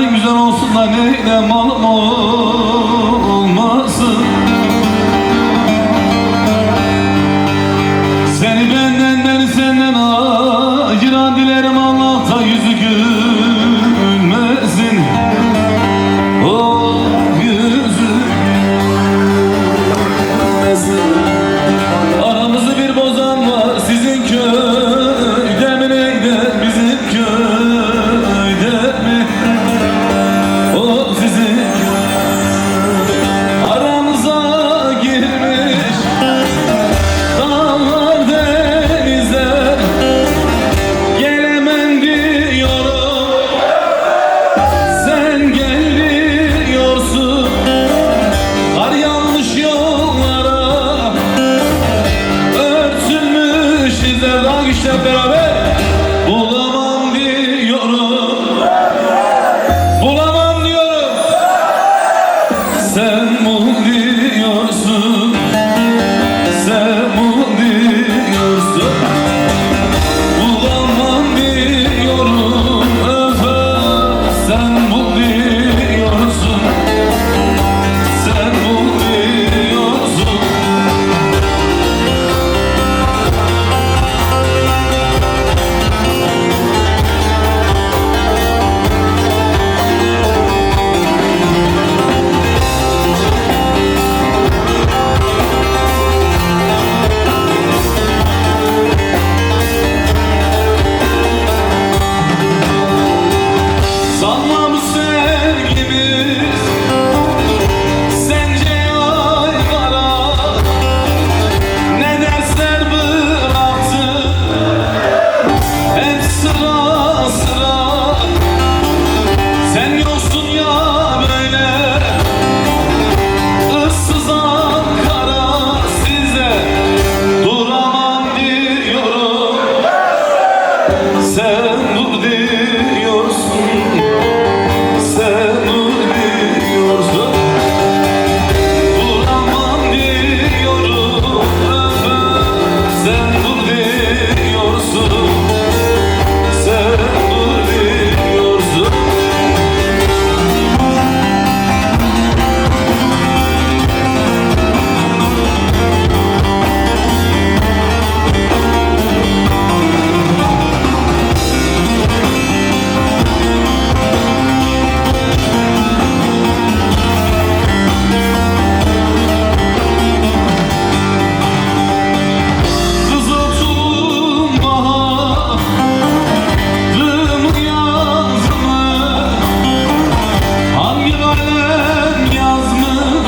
güzel olsun da neyle malım olur conquistando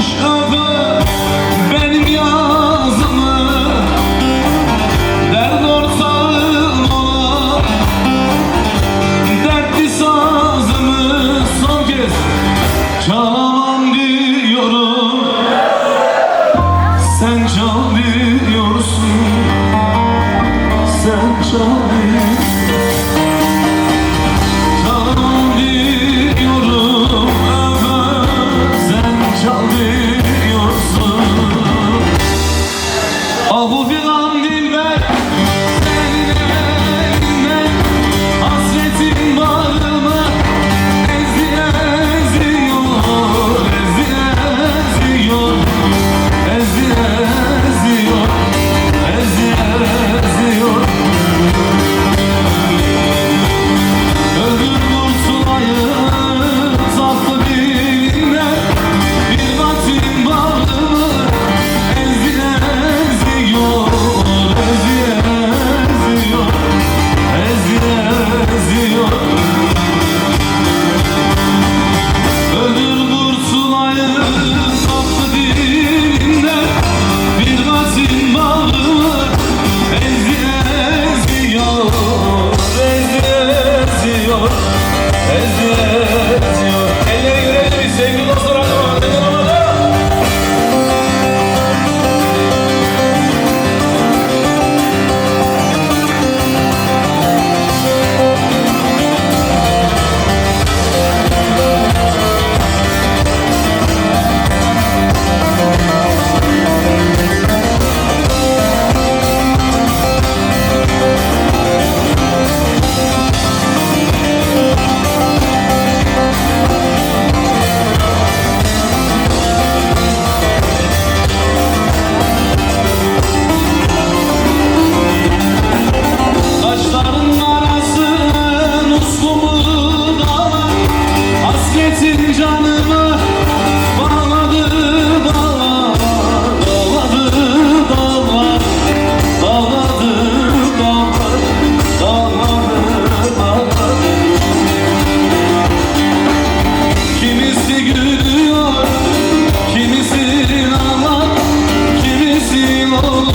Oh. Adnan Dilber Oh.